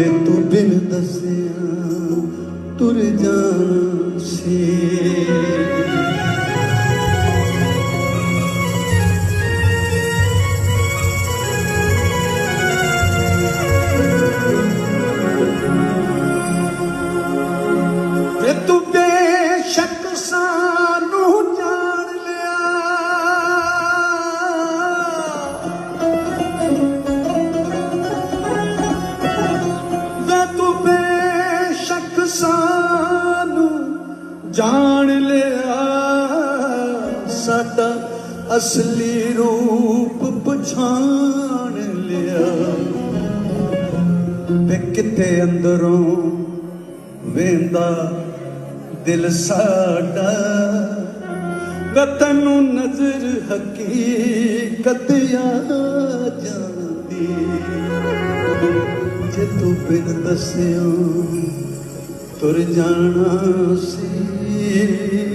ਜੇ ਤੂੰ ਬਿਨ ਦੱਸਿਆ ਤੁਰ ਜਾਣ ਲਿਆ ਸਾਡਾ ਅਸਲੀ ਰੂਪ ਪਛਾਣ ਲਿਆ। ਤੇ ਕਿਤੇ ਅੰਦਰੋਂ ਵੇਂਦਾ ਦਿਲ ਸਾਡਾ। ਵੇ ਤੈਨੂੰ ਨਜ਼ਰ ਹਕੀਕਤ ਆ ਜਾਂਦੀ। ਜੇ ਤੂੰ ਬਿਨ ਦੱਸਿਓ ਤੁਰ ਜਾਣਾ ਸੀ।